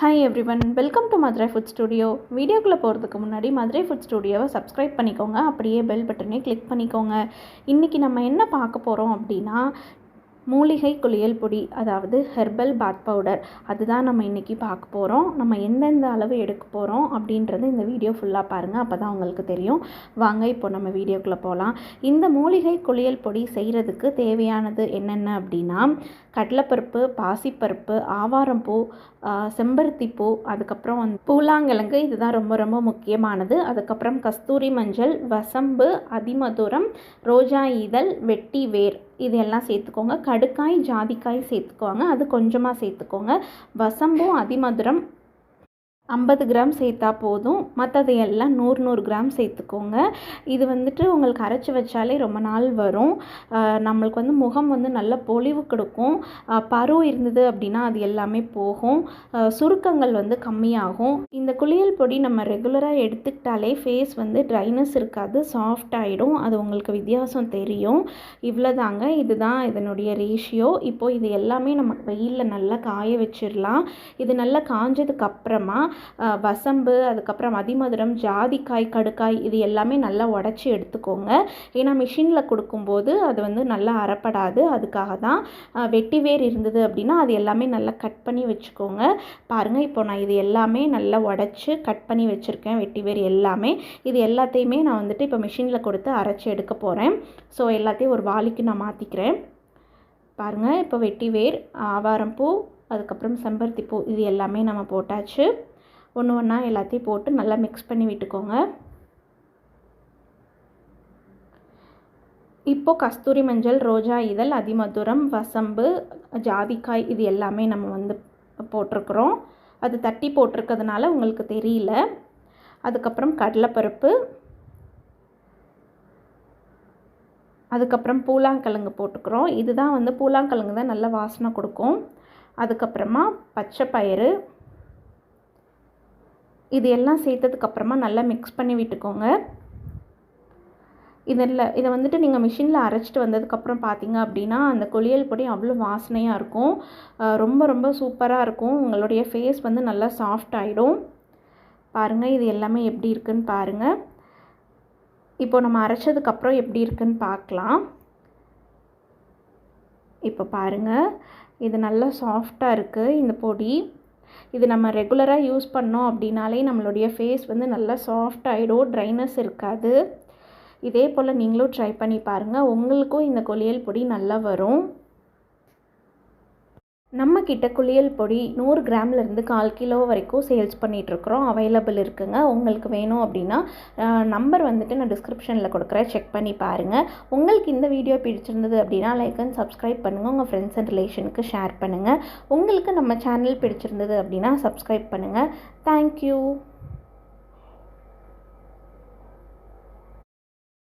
Hi everyone welcome to Madurai food studio வீடியோக்குள்ளே போகிறதுக்கு முன்னாடி மதுரை ஃபுட் ஸ்டுடியோவை சப்ஸ்கிரைப் பண்ணிக்கோங்க. அப்படியே பெல் பட்டனே கிளிக் பண்ணிக்கோங்க. இன்றைக்கி நம்ம என்ன பார்க்க போகிறோம் அப்படின்னா மூலிகை குளியல் பொடி அதாவது ஹெர்பல் பாத் பவுடர். அதுதான் நம்ம இன்றைக்கி பார்க்க போகிறோம் நம்ம எந்தெந்த அளவு எடுக்க போகிறோம் அப்படின்றது இந்த வீடியோ ஃபுல்லாக பாருங்கள் அப்போ தான் உங்களுக்கு தெரியும். வாங்க இப்போ நம்ம வீடியோக்குள்ளே போகலாம் இந்த மூலிகை குளியல் பொடி செய்கிறதுக்கு தேவையானது என்னென்ன அப்படின்னா கடலைப்பருப்பு பாசிப்பருப்பு ஆவாரம்பூ செம்பருத்திப்பூ அதுக்கப்புறம் வந்து பூலாங்கிழங்கு. இதுதான் ரொம்ப ரொம்ப முக்கியமானது. அதுக்கப்புறம் கஸ்தூரி மஞ்சள் வசம்பு அதிமதுரம் ரோஜா இதழ் வெட்டி வேர். இது எல்லாம் சேர்த்துக்கோங்க. கடுக்காய் ஜாதிக்காய் சேர்த்துக்கோங்க. அது கொஞ்சமாக சேர்த்துக்கோங்க. வசம்பும் அதிமதுரம் ஐம்பது கிராம் சேர்த்தா போதும். மற்றதை எல்லாம் நூறு நூறு கிராம் சேர்த்துக்கோங்க. இது வந்துட்டு உங்களுக்கு அரைச்சி வச்சாலே ரொம்ப நாள் வரும். நம்மளுக்கு வந்து முகம் வந்து நல்ல பொலிவு கொடுக்கும். பரு இருந்தது அப்படின்னா அது எல்லாமே போகும். சுருக்கங்கள் வந்து கம்மியாகும். இந்த குளியல் பொடி நம்ம ரெகுலராக எடுத்துக்கிட்டாலே ஃபேஸ் வந்து ட்ரைனஸ் இருக்காது சாஃப்ட் ஆகிடும் அது உங்களுக்கு வித்தியாசம் தெரியும். இவ்வளோதாங்க இதுதான் இதனுடைய ரேஷியோ இப்போது இது எல்லாமே நம்ம வெயிலில் நல்லா காய வச்சிடலாம். இது நல்லா காஞ்சதுக்கு அப்புறமா வசம்பு அதுக்கப்புறம் அதிமதுரம் ஜாதிக்காய் கடுக்காய் இது எல்லாமே நல்லா உடச்சி எடுத்துக்கோங்க. ஏன்னா மிஷினில் கொடுக்கும்போது அது வந்து நல்லா அறப்படாது. அதுக்காக தான் வெட்டி வேர் இருந்தது அப்படின்னா அது எல்லாமே நல்லா கட் பண்ணி வச்சுக்கோங்க. பாருங்கள் இப்போ நான் இது எல்லாமே நல்லா உடச்சி கட் பண்ணி வச்சுருக்கேன் வெட்டி வேர் எல்லாமே. இது எல்லாத்தையுமே நான் வந்துட்டு இப்போ மிஷினில் கொடுத்து அரைச்சி எடுக்க போகிறேன் ஸோ எல்லாத்தையும் ஒரு வாளிக்கு நான் மாற்றிக்கிறேன் பாருங்கள் இப்போ வெட்டி வேர் ஆவாரம்பூ அதுக்கப்புறம் செம்பருத்தி பூ இது எல்லாமே நம்ம போட்டாச்சு. ஒன்று ஒன்றா எல்லாத்தையும் போட்டு நல்லா மிக்ஸ் பண்ணி விட்டுக்கோங்க. இப்போது கஸ்தூரி மஞ்சள் ரோஜா இதழ் அதிமதுரம் வசம்பு ஜாதிக்காய் இது எல்லாமே நம்ம வந்து போட்டிருக்குறோம். அது தட்டி போட்டிருக்கிறதுனால உங்களுக்கு தெரியல. அதுக்கப்புறம் கடலைப்பருப்பு. அதுக்கப்புறம் பூலாங்கிழங்கு போட்டுக்கிறோம். இதுதான் வந்து பூலாங்கிழங்கு தான் நல்ல வாசனை கொடுக்கும். அதுக்கப்புறமா பச்சை பயிறு இது எல்லாம் சேர்த்ததுக்கப்புறமா நல்லா மிக்ஸ் பண்ணி விட்டுக்கோங்க. இதில் இதை வந்துட்டு நீங்கள் மிஷினில் அரைச்சிட்டு வந்ததுக்கப்புறம் பார்த்தீங்க அப்படின்னா அந்த குளியல் பொடி அவ்வளோ வாசனையாக இருக்கும். ரொம்ப ரொம்ப சூப்பராக இருக்கும். உங்களுடைய ஃபேஸ் வந்து நல்லா சாஃப்ட் ஆகிடும் பாருங்கள் இது எல்லாமே எப்படி இருக்குன்னு பாருங்கள் இப்போ நம்ம அரைச்சதுக்கப்புறம் எப்படி இருக்குன்னு பார்க்கலாம். இப்போ பாருங்கள் இது நல்லா சாஃப்டாக இருக்குது இந்த பொடி. இது நம்ம ரெகுலராக யூஸ் பண்ணோம் அப்படின்னாலே நம்மளுடைய ஃபேஸ் வந்து நல்லா சாஃப்ட் ஆகிடும் ட்ரைனஸ் இருக்காது. இதே போல் நீங்களும் ட்ரை பண்ணி பாருங்கள் உங்களுக்கும் இந்த கொளியல் பொடி நல்லா வரும். நம்ம கிட்ட குளியல் பொடி நூறு கிராம்லேருந்து கால் கிலோ வரைக்கும் சேல்ஸ் பண்ணிகிட்ருக்குறோம் அவைலபிள் இருக்குங்க. உங்களுக்கு வேணும் அப்படின்னா நம்பர் வந்துட்டு நான் டிஸ்கிரிப்ஷனில் கொடுக்குறேன். செக் பண்ணி பாருங்கள் உங்களுக்கு இந்த வீடியோ பிடிச்சிருந்தது அப்படின்னா லைக் அண்ட் சப்ஸ்கிரைப் பண்ணுங்கள் உங்கள் ஃப்ரெண்ட்ஸ் அண்ட் ரிலேஷனுக்கு ஷேர் பண்ணுங்கள் உங்களுக்கு நம்ம சேனல் பிடிச்சிருந்தது அப்படின்னா சப்ஸ்கிரைப் பண்ணுங்கள் தேங்க்யூ